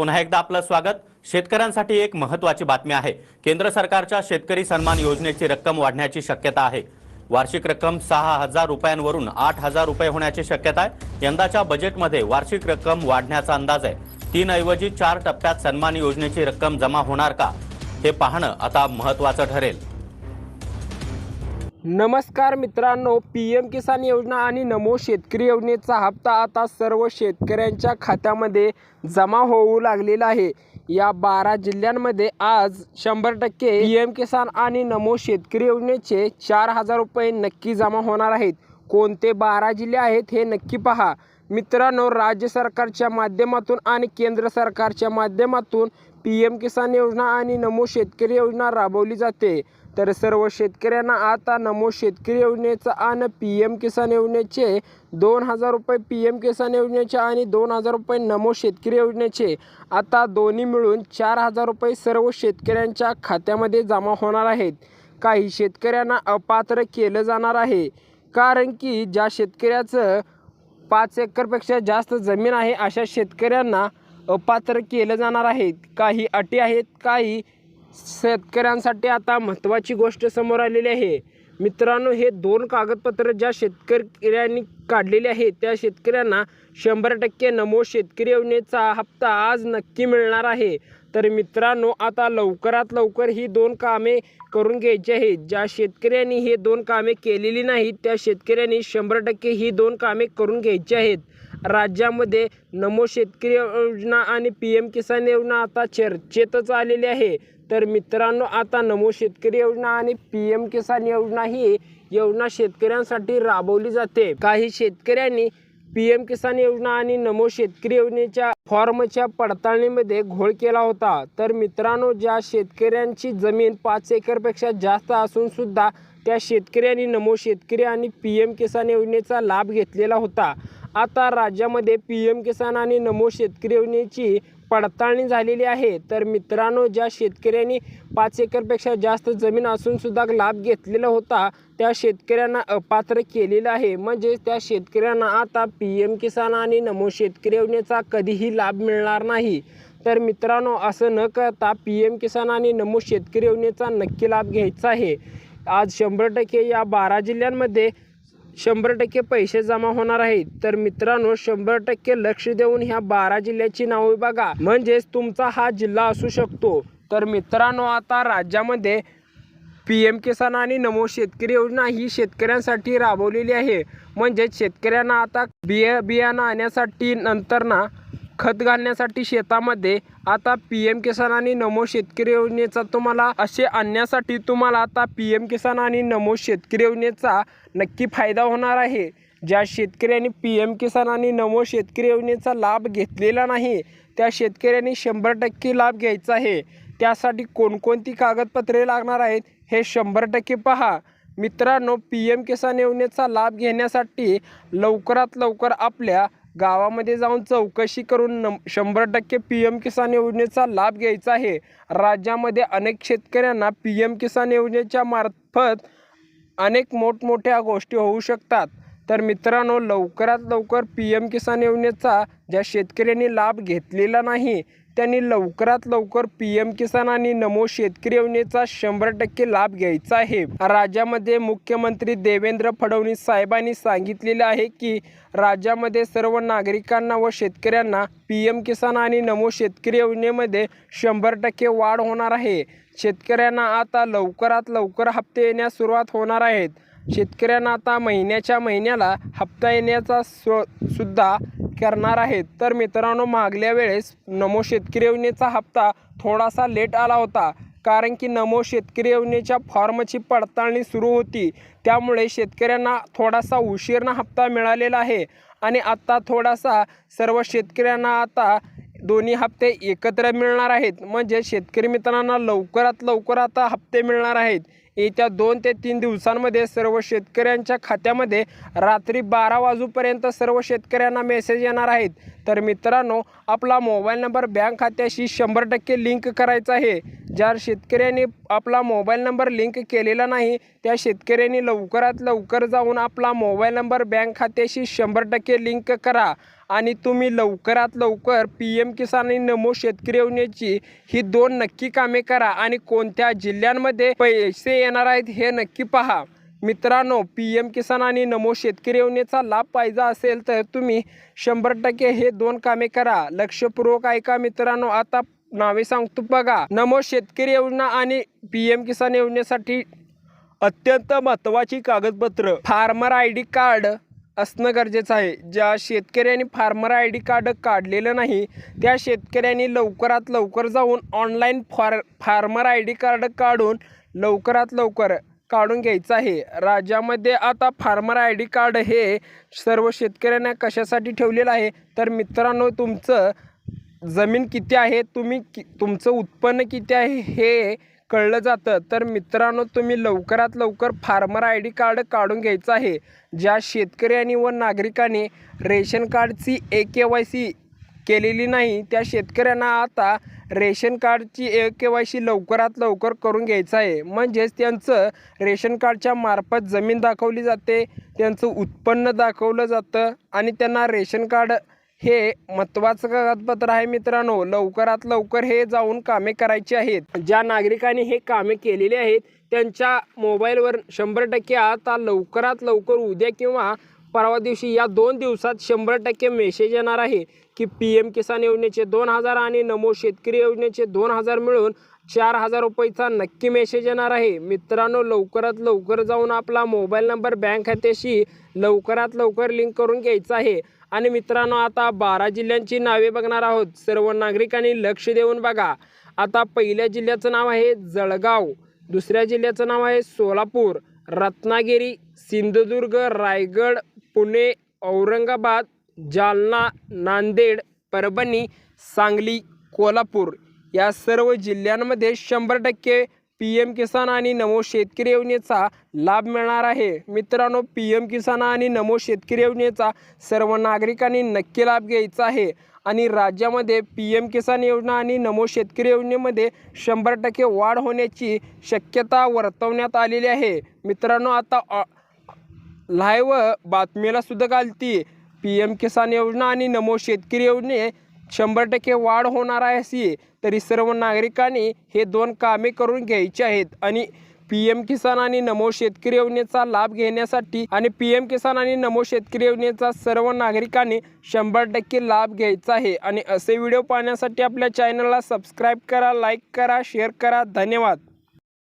पुन्हा एकदा आपलं स्वागत. शेतकऱ्यांसाठी एक महत्त्वाची बातमी आहे. केंद्र सरकारच्या शेतकरी सन्मान योजनेची रक्कम वाढण्याची शक्यता आहे. वार्षिक रक्कम सहा हजार रुपयांवरून आठ हजार रुपये होण्याची शक्यता आहे. यंदाच्या बजेटमध्ये वार्षिक रक्कम वाढण्याचा अंदाज आहे. तीन ऐवजी चार टप्प्यात सन्मान योजनेची रक्कम जमा होणार का? हे पाहणं आता महत्त्वाचं ठरेल. नमस्कार मित्रांनो पी एम किसान योजना आणि नमो शेतकरी योजनेचा हप्ता आता सर्व शेतकऱ्यांच्या खात्यामध्ये जमा होऊ लागलेला आहे. या बारा जिल्ह्यांमध्ये आज शंभर टक्के पी एम किसान आणि नमो शेतकरी योजनेचे चार हजार रुपये नक्की जमा होणार आहेत. कोणते बारा जिल्हे आहेत हे नक्की पहा. मित्रांनो राज्य सरकारच्या माध्यमातून आणि केंद्र सरकारच्या माध्यमातून पी एम किसान योजना आणि नमो शेतकरी योजना राबवली जाते. तर सर्व शेतकऱ्यांना आता नमो शेतकरी योजनेचा आणि पी एम किसान योजनेचे दोन हजार रुपये पी एम किसान योजनेचे आणि दोन हजार रुपये नमो शेतकरी योजनेचे आता दोन्ही मिळून चार हजार रुपये सर्व शेतकऱ्यांच्या खात्यामध्ये जमा होणार आहेत. काही शेतकऱ्यांना अपात्र केलं जाणार आहे. कारण की ज्या शेतकऱ्याचं पाच एकरपेक्षा जास्त जमीन आहे अशा शेतकऱ्यांना अपात्र केलं जाणार आहेत. काही अटी आहेत काही शेतकऱ्यांसाठी आता महत्त्वाची गोष्ट समोर आलेली आहे. मित्रांनो हे दोन कागदपत्र ज्या शेतकऱ्यांनी काढलेले आहेत त्या शेतकऱ्यांना शंभर टक्के नमो शेतकरी योजनेचा हप्ता आज नक्की मिळणार आहे. तर मित्रांनो आता लवकरात लवकर ही दोन कामे करून घ्यायची आहेत. ज्या शेतकऱ्यांनी हे दोन कामे केलेली नाहीत त्या शेतकऱ्यांनी शंभर टक्के ही दोन कामे करून घ्यायची आहेत. राज्यामध्ये नमो शेतकरी योजना आणि पी एम किसान योजना आता चर्चेतच आलेली आहे. तर मित्रांनो आता नमो शेतकरी योजना आणि पी एम किसान योजना ही योजना शेतकऱ्यांसाठी राबवली जाते. काही शेतकऱ्यांनी पी एम किसान योजना आणि नमो शेतकरी योजनेच्या फॉर्मच्या पडताळणीमध्ये घोळ केला होता. तर मित्रांनो ज्या शेतकऱ्यांची जमीन पाच एकरपेक्षा जास्त असून सुद्धा त्या शेतकऱ्यांनी नमो शेतकरी आणि पी एम किसान योजनेचा लाभ घेतलेला होता. आता राज्यामध्ये पी एम किसान आणि नमो शेतकरी योजनेची पडताळणी झालेली आहे. तर मित्रांनो ज्या शेतकऱ्यांनी पाच एकरपेक्षा जास्त जमीन असूनसुद्धा लाभ घेतलेला होता त्या शेतकऱ्यांना अपात्र केलेलं आहे. म्हणजे त्या शेतकऱ्यांना आता पी एम किसान आणि नमो शेतकरी योजनेचा कधीही लाभ मिळणार नाही. तर मित्रांनो असं न करता पी एम किसान आणि नमो शेतकरी योजनेचा नक्की लाभ घ्यायचा आहे. आज शंभर टक्के या बारा जिल्ह्यांमध्ये शंभर टक्के पैसे जमा होणार आहेत. तर मित्रांनो शंभर टक्के लक्ष देऊन ह्या बारा जिल्ह्याची नावे बघा. म्हणजेच तुमचा हा जिल्हा असू शकतो. तर मित्रांनो आता राज्यामध्ये पी एम किसान आणि नमो शेतकरी योजना ही शेतकऱ्यांसाठी राबवलेली आहे. म्हणजेच शेतकऱ्यांना आता बिया बियाणं आणण्यासाठी नंतर ना खत घालण्यासाठी शेतामध्ये आता पी एम किसान आणि नमो शेतकरी योजनेचा तुम्हाला असे आणण्यासाठी तुम्हाला आता पी एम किसान आणि नमो शेतकरी योजनेचा नक्की फायदा होणार आहे. ज्या शेतकऱ्यांनी पी एम किसान आणि नमो शेतकरी योजनेचा लाभ घेतलेला नाही त्या शेतकऱ्यांनी शंभर टक्के लाभ घ्यायचा आहे. त्यासाठी कोणकोणती कागदपत्रे लागणार आहेत हे शंभर टक्के पहा. मित्रांनो पी एम किसान योजनेचा लाभ घेण्यासाठी लवकरात लवकर आपल्या गावामध्ये जाऊन चौकशी करून नम शंभर टक्के पी एम किसान योजनेचा लाभ घ्यायचा आहे. राज्यामध्ये अनेक शेतकऱ्यांना पी एम किसान योजनेच्या मार्फत अनेक मोठमोठ्या गोष्टी होऊ शकतात. तर मित्रांनो लवकरात लवकर पी एम किसान योजनेचा ज्या शेतकऱ्यांनी लाभ घेतलेला नाही त्यांनी लवकरात लवकर पी एम किसान आणि नमो शेतकरी योजनेचा शंभर टक्के लाभ घ्यायचा आहे. राज्यामध्ये मुख्यमंत्री देवेंद्र फडणवीस साहेबांनी सांगितलेले आहे की राज्यामध्ये सर्व नागरिकांना व शेतकऱ्यांना पी एम किसान आणि नमो शेतकरी योजनेमध्ये शंभर टक्के वाढ होणार आहे. शेतकऱ्यांना आता लवकरात लवकर हप्ते येण्यास सुरुवात होणार आहेत. शेतकऱ्यांना आता महिन्याच्या महिन्याला हप्ता येण्याचा स्व सुद्धा करणार आहेत. तर मित्रांनो मागल्या वेळेस नमो शेतकरी योजनेचा हप्ता थोडासा लेट आला होता. कारण की नमो शेतकरी योजनेच्या फॉर्मची पडताळणी सुरू होती. त्यामुळे शेतकऱ्यांना थोडासा उशीरना हप्ता मिळालेला आहे. आणि आत्ता थोडासा सर्व शेतकऱ्यांना आता दोन्ही हप्ते एकत्र मिळणार आहेत. म्हणजे शेतकरी मित्रांना लवकरात लवकर आता हप्ते मिळणार आहेत. येत्या दोन ते तीन दिवसांमध्ये सर्व शेतकऱ्यांच्या खात्यामध्ये रात्री बारा वाजूपर्यंत सर्व शेतकऱ्यांना मेसेज येणार आहेत. तर तर मित्रांनो आपला मोबाईल नंबर बँक खात्याशी शंभर टक्के लिंक करायचा आहे. ज्या शेतकऱ्यांनी आपला मोबाईल नंबर लिंक केलेला नाही त्या शेतकऱ्यांनी लवकरात लवकर जाऊन आपला मोबाईल नंबर बँक खात्याशी शंभर टक्के लिंक करा. आणि तुम्ही लवकरात लवकर पी एम किसान आणि नमो शेतकरी योजनेची ही दोन नक्की कामे करा आणि कोणत्या जिल्ह्यांमध्ये पैसे येणार आहेत हे नक्की पहा. मित्रांनो पी एम किसान आणि नमो शेतकरी योजनेचा लाभ पाहिजे असेल तर तुम्ही शंभर टक्के हे दोन कामे करा. लक्षपूर्वक ऐका मित्रांनो आता नावे सांगतो बघा. नमो शेतकरी योजना आणि पी एम किसान योजनेसाठी अत्यंत महत्त्वाची कागदपत्र. फार्मर आय डी कार्ड असणं गरजेचं आहे. ज्या शेतकऱ्यांनी फार्मर आय डी कार्ड काढलेलं नाही त्या शेतकऱ्यांनी लवकरात लवकर जाऊन ऑनलाईन फार फार्मर आय डी कार्ड काढून लवकरात लवकर काढून घ्यायचं आहे. राज्यामध्ये आता फार्मर आय डी कार्ड हे सर्व शेतकऱ्यांना कशासाठी ठेवलेलं आहे? तर मित्रांनो तुमचं जमीन किती आहे? तुम्ही कि तुमचं उत्पन्न किती आहे? हे कळलं जातं. तर मित्रांनो तुम्ही लवकरात लवकर फार्मर आय डी कार्ड काढून घ्यायचं आहे. ज्या शेतकऱ्यांनी व नागरिकांनी रेशन कार्डची ए के वाय सी केलेली नाही त्या शेतकऱ्यांना आता रेशन कार्डची ए के वाय सी लवकरात लवकर करून घ्यायचं आहे. म्हणजेच त्यांचं रेशन कार्डच्या मार्फत जमीन दाखवली जाते त्यांचं उत्पन्न दाखवलं जातं आणि त्यांना रेशन कार्ड हे महत्त्वाचं कागदपत्र आहे मित्रांनो. लवकरात लवकर हे जाऊन कामे करायची आहेत. ज्या नागरिकांनी हे कामे केलेली आहेत त्यांच्या मोबाईलवर शंभर टक्के आता लवकरात लवकर उद्या किंवा परवा दिवशी या दोन दिवसात शंभर टक्के मेसेज येणार आहे की पी एम किसान योजनेचे दोन हजार आणि नमो शेतकरी योजनेचे दोन हजार मिळून चार हजार रुपयेचा नक्की मेसेज येणार आहे. मित्रांनो लवकरात लवकर जाऊन आपला मोबाईल नंबर बँक खात्याशी लवकरात लवकर लिंक करून घ्यायचा आहे. आणि मित्रांनो आता बारा जिल्ह्यांची नावे बघणार आहोत. सर्व नागरिकांनी लक्ष देऊन बघा. आता पहिल्या जिल्ह्याचं नाव आहे जळगाव. दुसऱ्या जिल्ह्याचं नाव आहे सोलापूर. रत्नागिरी सिंधुदुर्ग रायगड पुणे औरंगाबाद जालना नांदेड परभणी सांगली कोल्हापूर. या सर्व जिल्ह्यांमध्ये शंभर टक्के पी एम किसान आणि नमो शेतकरी योजनेचा लाभ मिळणार आहे. मित्रांनो पी एम किसान आणि नमो शेतकरी योजनेचा सर्व नागरिकांनी नक्की लाभ घ्यायचा आहे आणि राज्यामध्ये पी एम किसान योजना आणि नमो शेतकरी योजनेमध्ये शंभर टक्के वाढ होण्याची शक्यता वर्तवण्यात आलेली आहे. मित्रांनो आता लाईव्ह बातमीला सुद्धा घालती. पी एम किसान योजना आणि नमो शेतकरी योजने शंभर टक्के वाढ होणार आहे असली तरी सर्व नागरिकांनी हे दोन कामे करून घ्यायची आहेत. आणि पी एम किसान आणि नमो शेतकरी योजनेचा लाभ घेण्यासाठी आणि पी एम किसान आणि नमो शेतकरी योजनेचा सर्व नागरिकांनी शंभर टक्के लाभ घ्यायचा आहे. आणि असे व्हिडिओ पाहण्यासाठी आपल्या चॅनलला सबस्क्राईब करा लाईक करा शेअर करा. धन्यवाद.